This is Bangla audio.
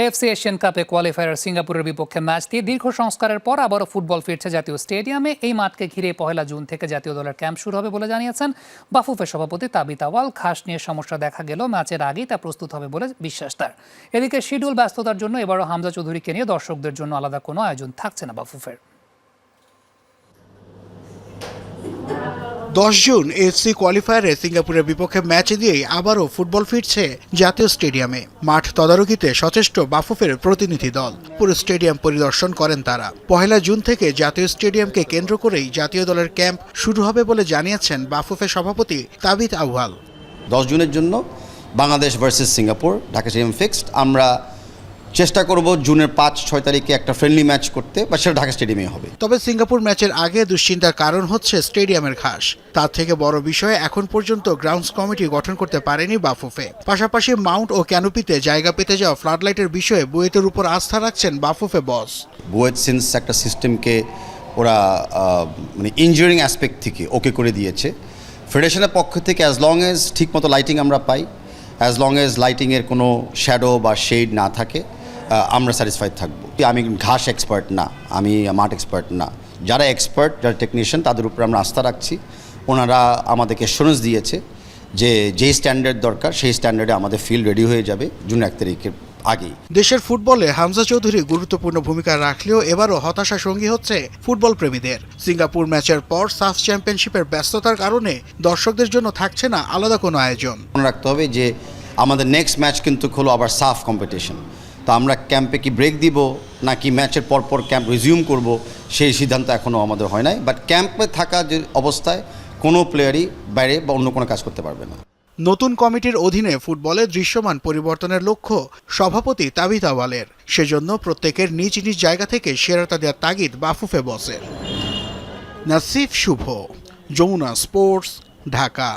এএফসি এশিয়ান কাপে কোয়ালিফায়ার সিঙ্গাপুরের বিপক্ষে ম্যাচ দিয়ে দীর্ঘ সংস্কারের পর আবারও ফুটবল ফিরছে জাতীয় স্টেডিয়ামে। এই মাঠকে ঘিরে পহেলা জুন থেকে জাতীয় দলের ক্যাম্প শুরু হবে বলে জানিয়েছেন বাফুফের সভাপতি তাবিতাওয়াল খাস নিয়ে সমস্যা দেখা গেল, ম্যাচের আগেই তা প্রস্তুত হবে বলে বিশ্বাস তার। এদিকে শিডিউল ব্যস্ততার জন্য এবারও হামজা চৌধুরীকে নিয়ে দর্শকদের জন্য আলাদা কোনো আয়োজন থাকছে না বাফুফের। দশ জুন এফসি কোয়ালিফায়ারে সিঙ্গাপুরের বিপক্ষে ম্যাচ দিয়েই আবারও ফুটবল ফিরছে জাতীয় স্টেডিয়ামে। মাঠ তদারকিতে সচেষ্ট বাফুফের প্রতিনিধি দল। পুরো স্টেডিয়াম পরিদর্শন করেন তারা। পহেলা জুন থেকে জাতীয় স্টেডিয়ামকে কেন্দ্র করেই জাতীয় দলের ক্যাম্প শুরু হবে বলে জানিয়েছেন বাফুফের সভাপতি তাবিত আউয়াল। দশ জুনের জন্য Bangladesh versus Singapore, Dhaka stadium fixed. আমরা চেষ্টা করব জুনের পাঁচ ছয় তারিখে একটা ফ্রেন্ডলি ম্যাচ করতে বা সেটা ঢাকা স্টেডিয়ামে হবে। তবে সিঙ্গাপুর ম্যাচের আগে দুশ্চিন্তার কারণ হচ্ছে স্টেডিয়ামের ঘাস তার থেকে বড় বিষয়ে এখন পর্যন্ত গ্রাউন্ডস কমিটি গঠন করতে পারেনি বাফুফে। পাশাপাশি মাউন্ট ও ক্যানোপিতে জায়গা পেতে যাওয়া ফ্লাডলাইটের বিষয়ে বুয়েতের উপর আস্থা রাখছেন বাফুফে বস বুয়েট সিন্স একটা সিস্টেমকে ওরা মানে ইঞ্জিনিয়ারিং অ্যাসপেক্ট থেকে ওকে করে দিয়েছে। ফেডারেশনের পক্ষ থেকে অ্যাজ লং এজ ঠিকমতো লাইটিং আমরা পাই অ্যাজ লং এজ লাইটিংয়ের কোনো শ্যাডো বা শেড না থাকে আমরা স্যাটিসফাইড থাকব। আমি ঘাস এক্সপার্ট না আমি মাঠ এক্সপার্ট না। যারা এক্সপার্ট যারা টেকনিশিয়ান তাদের উপরে আমরা আস্থা রাখছি। ওনারা আমাদেরকে অ্যাসুরেন্স দিয়েছে যে যেই স্ট্যান্ডার্ড দরকার সেই স্ট্যান্ডার্ডে আমাদের ফিল্ড রেডি হয়ে যাবে জুন এক তারিখের আগেই। দেশের ফুটবলে হামজা চৌধুরী গুরুত্বপূর্ণ ভূমিকা রাখলেও এবারও হতাশা সঙ্গী হচ্ছে ফুটবল প্রেমীদের। সিঙ্গাপুর ম্যাচের পর সাফ চ্যাম্পিয়নশিপের ব্যস্ততার কারণে দর্শকদের জন্য থাকছে না আলাদা কোনো আয়োজন। মনে রাখতে হবে যে আমাদের নেক্সট ম্যাচ কিন্তু হলো আবার সাফ কম্পিটিশন তো আমরা ক্যাম্পে কি ব্রেক দিব, নাকি ম্যাচের পর পর ক্যাম্প রিজিউম করব, সেই সিদ্ধান্ত এখনও আমাদের হয় নাই। বাট ক্যাম্পে থাকা যে অবস্থায় কোনো প্লেয়ারই বাইরে বা অন্য কোনো কাজ করতে পারবে না। নতুন কমিটির অধীনে ফুটবলে দৃশ্যমান পরিবর্তনের লক্ষ্য সভাপতি তাবিত আওয়ালের। সেজন্য প্রত্যেকের নিজ নিজ জায়গা থেকে সেরাটা দেওয়ার তাগিদ বাফুফে বসের। নাসিফ শুভ, যমুনা স্পোর্টস, ঢাকা।